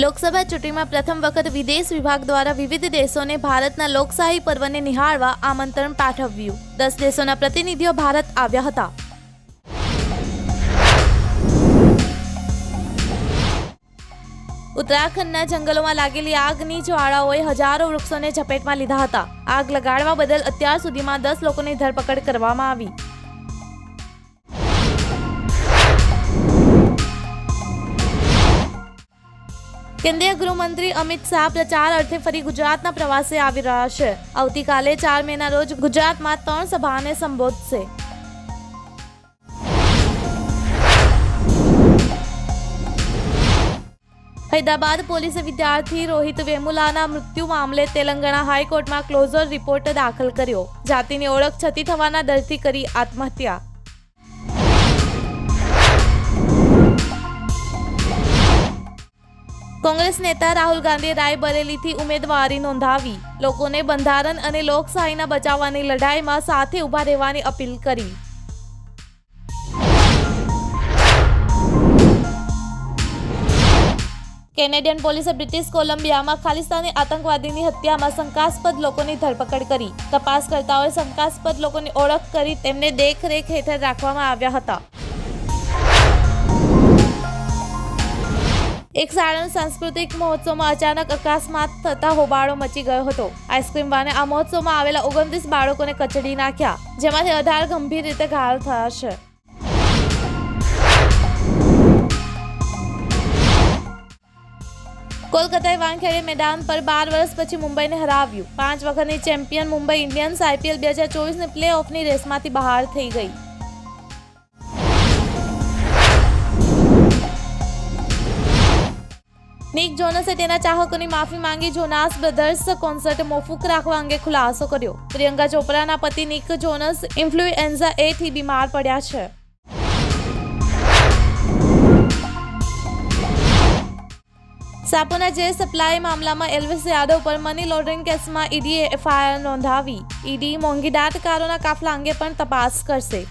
લોકસભા ચૂંટણીમાં પ્રથમ વખત વિદેશ વિભાગ દ્વારા વિવિધ દેશોને ભારતના લોકશાહી પર્વને નિહાળવા આમંત્રણ પાઠવ્યું. દસ દેશોના પ્રતિનિધિઓ ભારત આવ્યા હતા. ઉત્તરાખંડના જંગલોમાં લાગેલી આગની જ્વાળાઓએ હજારો વૃક્ષોને ઝપેટમાં લીધા હતા. આગ લગાડવા બદલ અત્યાર સુધીમાં દસ લોકોની ધરપકડ કરવામાં આવી. કેન્દ્રીય ગૃહમંત્રી અમિત શાહ પ્રચાર અર્થે ફરી ગુજરાતના પ્રવાસે આવી રહ્યા છે. આવતીકાલે ચાર મેના રોજ ગુજરાતમાં ત્રણ સભાને સંબોધશે. હૈદરાબાદ પોલીસે વિદ્યાર્થી રોહિત વેમુલાના મૃત્યુ મામલે તેલંગાણા હાઈકોર્ટમાં ક્લોઝર રિપોર્ટ દાખલ કર્યો. જાતિની ઓળખ છતી થવાના ડરથી કરી આત્મહત્યા. કોંગ્રેસ નેતા રાહુલ ગાંધીએ રાયબરેલીથી ઉમેદવારી નોંધાવી. લોકોને બંધારણ અને લોકશાહીના બચાવવાની લડાઈમાં સાથે ઊભા રહેવાની અપીલ કરી. કેનેડિયન પોલીસે બ્રિટિશ કોલંબિયામાં ખાલિસ્તાની આતંકવાદીની હત્યામાં શંકાસ્પદ લોકોની ધરપકડ કરી. તપાસકર્તાઓએ શંકાસ્પદ લોકોની ઓળખ કરી તેમને દેખરેખ હેઠળ રાખવામાં આવ્યા હતા. એક સાળંદ સાંસ્કૃતિક મહોત્સવમાં અચાનક અકસ્માત થતા હોબાળો મચી ગયો હતો. આઈસ્ક્રીમ વાને આ મહોત્સવમાં આવેલા ઓગણત્રીસ બાળકોને કચડી નાખ્યા, જેમાંથી અઢાર ગંભીર રીતે ઘાયલ થયા છે. કોલકાતાએ વાનખેડે મેદાન પર બાર વર્ષ પછી મુંબઈને હરાવ્યું. પાંચ વખતની ચેમ્પિયન મુંબઈ ઇન્ડિયન્સ આઈપીએલ બે હજાર ચોવીસની પ્લે ઓફની રેસમાંથી બહાર થઈ ગઈ. નિક જોનસે તેના ચાહકોની માફી માંગી જોનાસ બ્રધર્સ કોન્સર્ટ મોફુક રાખવા અંગે ખુલાસો કર્યો. પ્રિયંકા ચોપરાના પતિ નિક જોનસ ઇન્ફ્લુએન્ઝા એ થી બીમાર પડ્યા છે. સાપુના જે સપ્લાય મામલામાં એલ્વિસ યાદવ પર મની લોન્ડરિંગ કેસમાં ઈડીએ એફઆઈઆર નોંધાવી. ઈડી મોંઘી દાટ કારોના કાફલા અંગે પણ તપાસ કરશે.